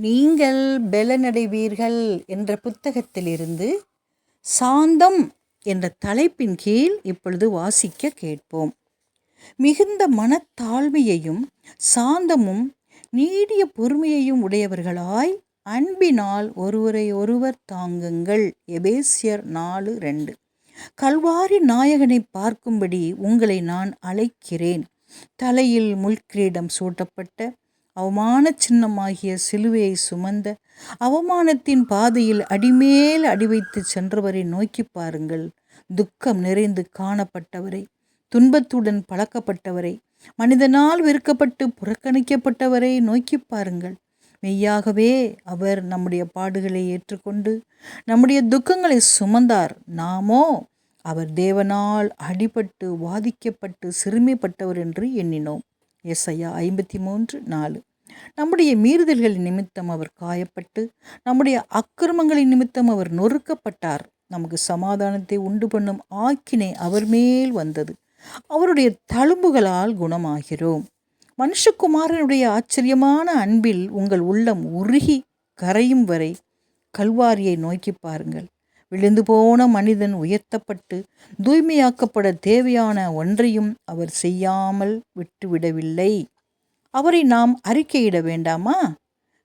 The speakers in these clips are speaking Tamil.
நீங்கள் பெலனடைவீர்கள் என்ற புத்தகத்திலிருந்து சாந்தம் என்ற தலைப்பின் கீழ் இப்பொழுது வாசிக்க கேட்போம். மிகுந்த மனத்தாழ்மையையும் சாந்தமும் நீடிய பொறுமையையும் உடையவர்களாய் அன்பினால் ஒருவரை ஒருவர் தாங்குங்கள். எபேசியர் நாலு ரெண்டு. கல்வாரி நாயகனை பார்க்கும்படி உங்களை நான் அழைக்கிறேன். தலையில் முள்கிரீடம் சூட்டப்பட்ட அவமான சின்னமாகிய சிலுவையை சுமந்த அவமானத்தின் பாதையில் அடிமேல் அடி வைத்து சென்றவரை நோக்கி பாருங்கள். துக்கம் நிறைந்து காணப்பட்டவரை துன்பத்துடன் பழக்கப்பட்டவரை மனிதனால் வெறுக்கப்பட்டு புறக்கணிக்கப்பட்டவரை நோக்கி பாருங்கள். மெய்யாகவே அவர் நம்முடைய பாடுகளை ஏற்றுக்கொண்டு நம்முடைய துக்கங்களை சுமந்தார். நாமோ அவர் தேவனால் அடிபட்டு வாதிக்கப்பட்டு சிறுமைப்பட்டவர் என்று எண்ணினோம். எஸ்ஐயா ஐம்பத்தி மூன்று நாலு. நம்முடைய மீறுதல்களின் நிமித்தம் அவர் காயப்பட்டு நம்முடைய அக்கிரமங்களின் நிமித்தம் அவர் நொறுக்கப்பட்டார். நமக்கு சமாதானத்தை உண்டு பண்ணும் ஆக்கினை அவர் மேல் வந்தது. அவருடைய தழும்புகளால் குணமாகிறோம். மனுஷகுமாரனுடைய ஆச்சரியமான அன்பில் உங்கள் உள்ளம் உருகி கரையும் வரை கல்வாரியை நோக்கி பாருங்கள். விழுந்து போன மனிதன் உயர்த்தப்பட்டு தூய்மையாக்கப்பட தேவையான ஒன்றையும் அவர் செய்யாமல் விட்டுவிடவில்லை. அவரை நாம் அறிக்கையிட வேண்டாமா?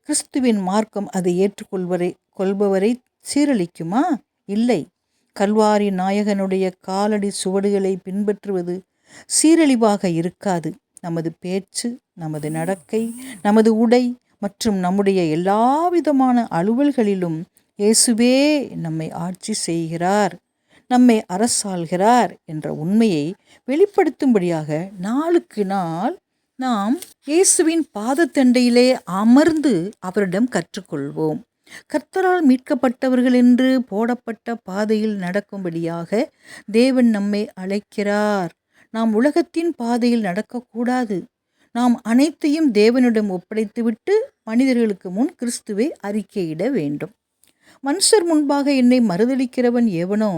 கிறிஸ்துவின் மார்க்கம் அதை ஏற்றுக்கொள்வரை கொள்பவரை சீரழிக்குமா? இல்லை. கல்வாரி நாயகனுடைய காலடி சுவடுகளை பின்பற்றுவது சீரழிவாக இருக்காது. நமது பேச்சு நமது நடக்கை நமது உடை மற்றும் நம்முடைய எல்லாவிதமான அலுவல்களிலும் இயேசுவே நம்மை ஆட்சி செய்கிறார் நம்மை அரசாள்கிறார் என்ற உண்மையை வெளிப்படுத்தும்படியாக நாளுக்கு நாள் நாம் இயேசுவின் பாதத்தண்டையிலே அமர்ந்து அவரிடம் கற்றுக்கொள்வோம். கர்த்தரால் மீட்கப்பட்டவர்கள் என்று போடப்பட்ட பாதையில் நடக்கும்படியாக தேவன் நம்மை அழைக்கிறார். நாம் உலகத்தின் பாதையில் நடக்கக்கூடாது. நாம் அனைத்தையும் தேவனிடம் ஒப்படைத்துவிட்டு மனிதர்களுக்கு முன் கிறிஸ்துவை அறிக்கையிட வேண்டும். மனுஷர் முன்பாக என்னை மறுதளிக்கிறவன் எவனோ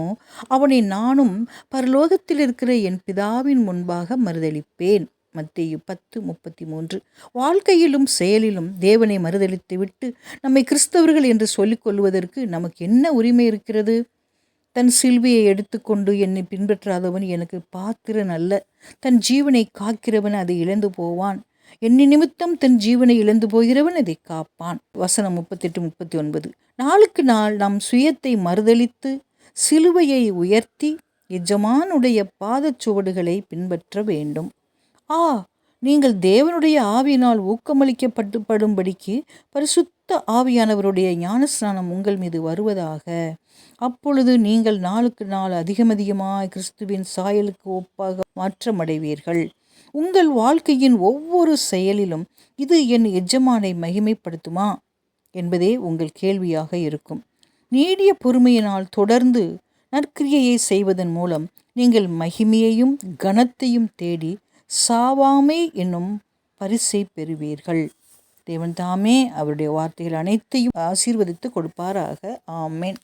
அவனை நானும் பரலோகத்தில் இருக்கிற என் பிதாவின் முன்பாக மறுதளிப்பேன் மத்திய பத்து முப்பத்தி மூன்று வாழ்க்கையிலும் செயலிலும் தேவனை மறுதளித்து விட்டு நம்மை கிறிஸ்தவர்கள் என்று சொல்லிக் கொள்வதற்கு நமக்கு என்ன உரிமை இருக்கிறது? தன் சில்வியை எடுத்துக்கொண்டு என்னை பின்பற்றாதவன் எனக்கு பாத்திரன் அல்ல. தன் ஜீவனை காக்கிறவன் அதை இழந்து போவான். என் நிமித்தம் தன் ஜீவனை இழந்து போகிறவன் அதை காப்பான். வசனம் முப்பத்தெட்டு முப்பத்தி ஒன்பது நாளுக்கு நாள் நம் சுயத்தை மறுதளித்து சிலுவையை உயர்த்தி எஜமானுடைய பாதச்சுவடுகளை பின்பற்ற வேண்டும். ஆ நீங்கள் தேவனுடைய ஆவியினால் ஊக்கமளிக்கப்பட்டுப்படும்படிக்கு பரிசுத்த ஆவியானவருடைய ஞானஸ்நானம் உங்கள் மீது வருவதாக. அப்பொழுது நீங்கள் நாளுக்கு நாள் அதிகமதிகமாக கிறிஸ்துவின் சாயலுக்கு ஒப்பாக மாற்றமடைவீர்கள். உங்கள் வாழ்க்கையின் ஒவ்வொரு செயலிலும் இது என் எஜமானை மகிமைப்படுத்துமா என்பதே உங்கள் கேள்வியாக இருக்கும். நீடிய பொறுமையினால் தொடர்ந்து நற்கிரியையை செய்வதன் மூலம் நீங்கள் மகிமையையும் கனத்தையும் தேடி சாவாமை என்னும் பரிசை பெறுவீர்கள். தேவன் தாமே அவருடைய வார்த்தைகள் அனைத்தையும் ஆசீர்வதித்து கொடுப்பாராக. ஆமேன்.